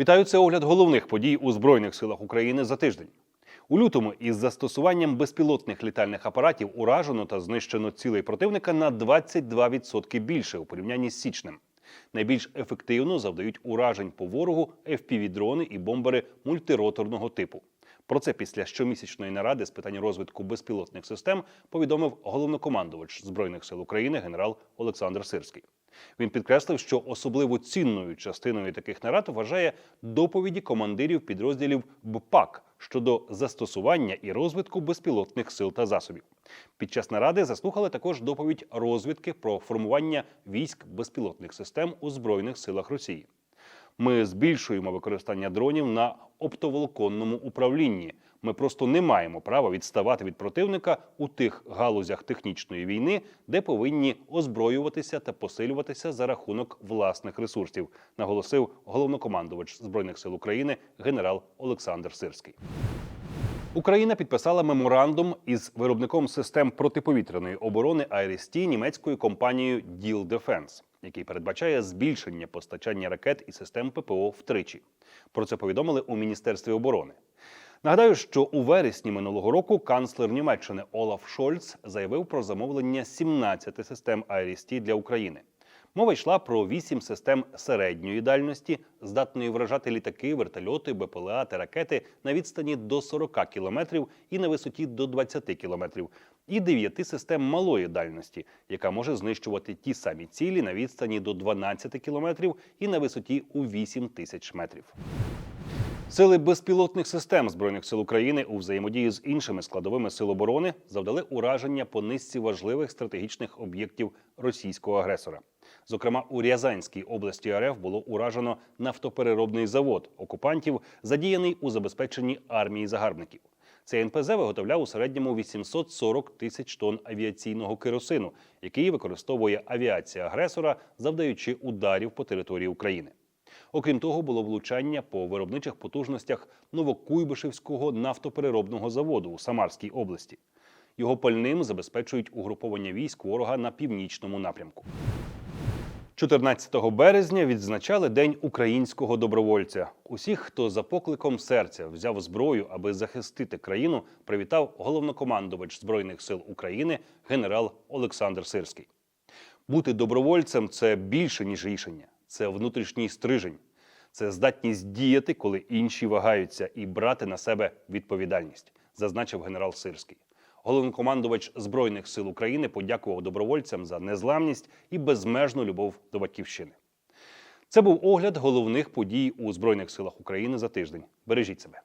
Вітаю, це огляд головних подій у Збройних силах України за тиждень. У лютому із застосуванням безпілотних літальних апаратів уражено та знищено цілей противника на 22% більше у порівнянні з січнем. Найбільш ефективно завдають уражень по ворогу FPV-дрони і бомбери мультироторного типу. Про це після щомісячної наради з питань розвитку безпілотних систем повідомив головнокомандувач збройних сил України генерал Олександр Сирський. Він підкреслив, що особливо цінною частиною таких нарад вважає доповіді командирів підрозділів БПАК щодо застосування і розвитку безпілотних сил та засобів. Під час наради заслухали також доповідь розвідки про формування військ безпілотних систем у збройних силах Росії. Ми збільшуємо використання дронів на оптоволоконному управлінні. Ми просто не маємо права відставати від противника у тих галузях технічної війни, де повинні озброюватися та посилюватися за рахунок власних ресурсів, наголосив головнокомандувач збройних сил України генерал Олександр Сирський. Україна підписала меморандум із виробником систем протиповітряної оборони IRST німецькою компанією Diehl Defense, який передбачає збільшення постачання ракет і систем ППО втричі. Про це повідомили у Міністерстві оборони. Нагадаю, що у вересні минулого року канцлер Німеччини Олаф Шольц заявив про замовлення 17 систем IRST для України. Мова йшла про вісім систем середньої дальності, здатної вражати літаки, вертольоти, БПЛА та ракети на відстані до 40 кілометрів і на висоті до 20 кілометрів, і дев'яти систем малої дальності, яка може знищувати ті самі цілі на відстані до 12 кілометрів і на висоті у 8 тисяч метрів. Сили безпілотних систем збройних сил України у взаємодії з іншими складовими сил оборони завдали ураження по низці важливих стратегічних об'єктів російського агресора. Зокрема, у Рязанській області РФ було уражено нафтопереробний завод окупантів, задіяний у забезпеченні армії загарбників. Цей НПЗ виготовляв у середньому 840 тисяч тонн авіаційного керосину, який використовує авіація агресора, завдаючи ударів по території України. Окрім того, було влучання по виробничих потужностях Новокуйбишевського нафтопереробного заводу у Самарській області. Його пальним забезпечують угруповання військ ворога на північному напрямку. 14 березня відзначали День українського добровольця. Усіх, хто за покликом серця взяв зброю, аби захистити країну, привітав головнокомандувач збройних сил України генерал Олександр Сирський. Бути добровольцем це більше ніж рішення, це внутрішній стрижень, це здатність діяти, коли інші вагаються, і брати на себе відповідальність, зазначив генерал Сирський. Головнокомандувач збройних сил України подякував добровольцям за незламність і безмежну любов до батьківщини. Це був огляд головних подій у збройних силах України за тиждень. Бережіть себе.